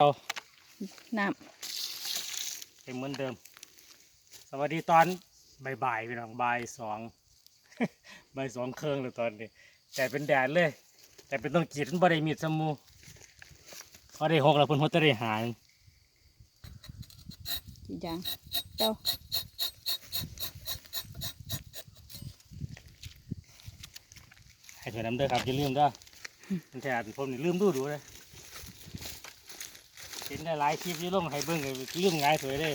เอาน้เป็นเหมือนเดิม สวัสดีตอนบ่ายๆพี่น้องบ่ายสองบ่ายสองเครื่องเลยตอนนี้ แต่เป็นแดดเลย แต่เป็นต้นกีดมันบ่ได้มีดสมูพอได้หกแล้วเพิ่นหัวจะได้หายำกี่อย่างเจ้าให้เถื่อน้ำเด้อครับอย่าลืมเด้อมันแทนผมนี่ลืมดูดูเลย เห็นได้หลายคลิปอยี่ลงให้เบิ่งเลยลืมง่ายสวยเลย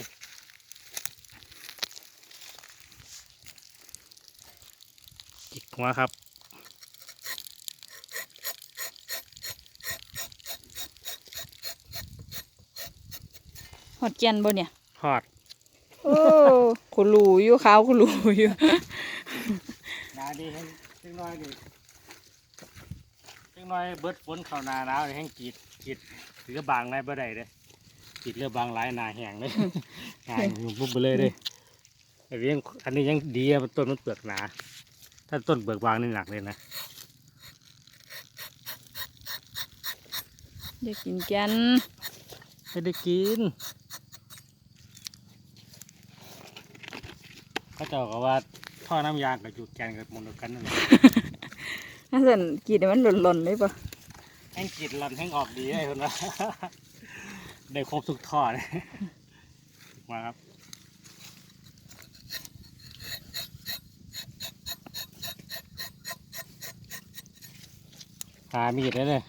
จิกหัวครับหอดเจียนบ่เนี่ยทอดโอ้ขุลูอยู่ขาวขุลูอยู่นาดีให้เล็กน้อยดิเล็กน้อยเบิดฝนเข้าหนาหนาวนี่แห้งกรีดกรีด หรือบางในบ่ได้เด้กรีดเรือบางหลายหนาแห้งเลยหนาอยู่ปุ๊บไปเลยเด้อันนี้ยังอันนี้ยังดีอะมันต้นมันเปลือกหนา ถ้าต้นเปลือกบางนี่หนักเลยนะอยากกินแกนไม่ได้กินเขาเจ้าก็ว่าท่อน้ำยางกับจุดแกนกับหมนเดียวกันนั่นแหละถ้าสั่นกินให้มันหล่นๆเลยปะ แห้งกรีดลันแห้งออกดีไอ้คนว่าได้ครบทุกท่อเลยมาครับหามีดเลยเนี่ย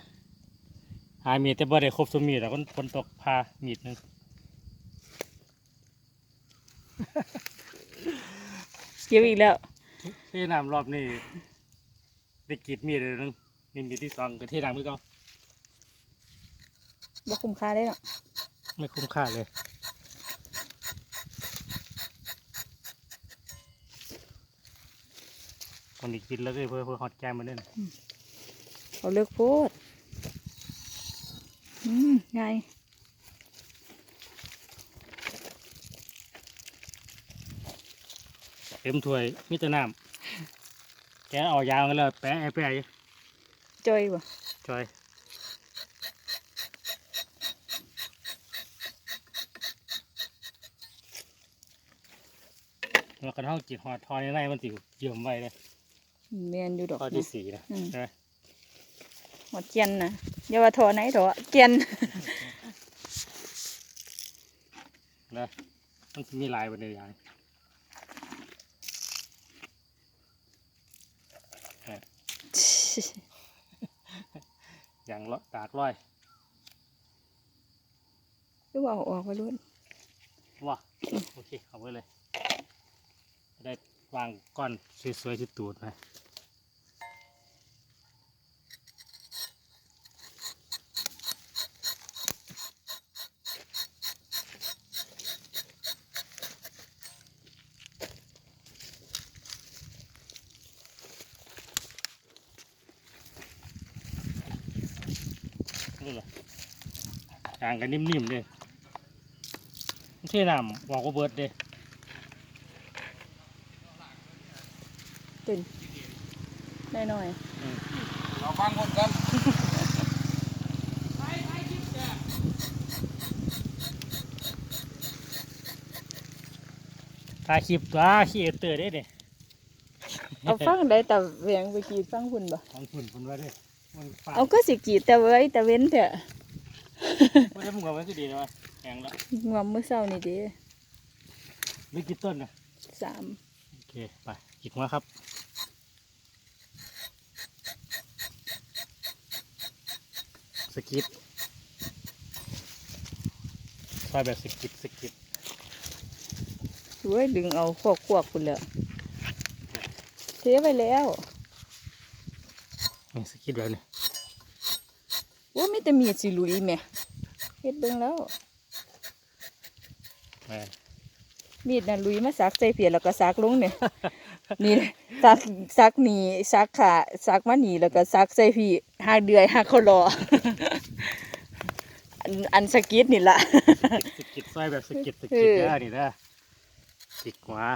หามีดแต่บ่ได้ครบทุกมีดแต่คนฝนตกพามีดหนึงเกี่ยวอีกแล้วเที่น้ำรอบนี้ได้กรีดมีดเลยนึงนี่มีดที่สองก็เที่น้ำคือเก่า บ่คุ้มค่าได้หรอกไม่คุ้มค่าเลย คนนี้กินแล้วด้วยเพื่อเพื่อฮอตแกมมาเล่นเขาเลือกโพดอืมไงเต็มถ้วยมิตรน้ำแกเอายาวกันแล้วแปะไอ้แปะอยู่จอยบ่จอย แล้วกันห้องจิตหอดทอยในมันติเยี่ยมไว้เลยเมียนอยู่ดอกข้อนะที่สี่นะอืม ใช่ไหมหอดเจียนนะอย่าว่าทอไหนทอเจียน นะมันสิมีลายบนเดียวอย่างอย่างละตากร้อยหรือว่าเอาออกไปรุ่นว้าโอเคเอาไว้เลยจะ ได้วางก้อนสวยๆที่ตูดไปนี่แหละกางกันนิ่มๆเลยเท่น้ำบอกว่าเบิร์ดเด้ ตื่นได้หน่อยเราฟังคนกันถ่ายคลิปตัวขี้เอเตอร์ได้เนี่ยเอาฟังได้แต่เวียงไปกรีดฟังคุณบ่ของฝุ่นฝุ่นไว้ด้วยมันฝาดเอาก็สิกรีดแต่ไว้แต่เว้นเถอะไม่ได้มึงเอาไว้ก็ดีนะวะแข็งแล้วงวมมื้อเช้านี่เดิไม่กี่ต้นนะสามโอเค ไปอีกมาครับ สกิปซอยแบบสกิปสกิปช่วยดึงเอาขวกขวกคุณแล้วเทไว้แล้วนี่สกิปแบบนี้ว่ามีแต่มีดสิหลุยแหม่เฮ็ดเบิ่งแล้วแม่มีดน่ะลุยมาซักใจเพียแล้วก็ซักลงเนี่ยนี่ซักซักหนีซักขาซักมาหนีแล้วก็ซักใจพี่ ห้าเดือยห้าคขารออันสกิดนี่ละสกิดซอยแบบสกิดสกิดได้อนี่เด้อจิกว่า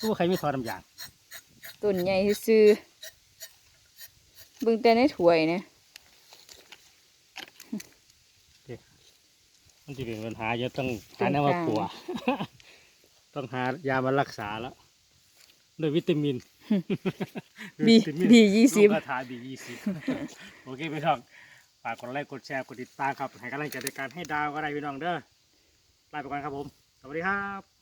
ตู้ใครไม่ทอดำอย่างตุ่นใหญ่ซื้อบึงแต่ในถ้วยเนี่ยมันจะเป็นปัญหาจะต้องหาแนวมาปัว ต้องหายามารักษาแล้ว ด้วยวิตามินบีวิตามินบียี่สิบลูกกระทาบียี่สิบโอเคพี่น้องฝากกดไลค์กดแชร์กดติดตามครับให้กำลังใจในการให้ดาวก็ได้พี่น้องเด้อลาไปก่อนครับผม สวัสดีครับ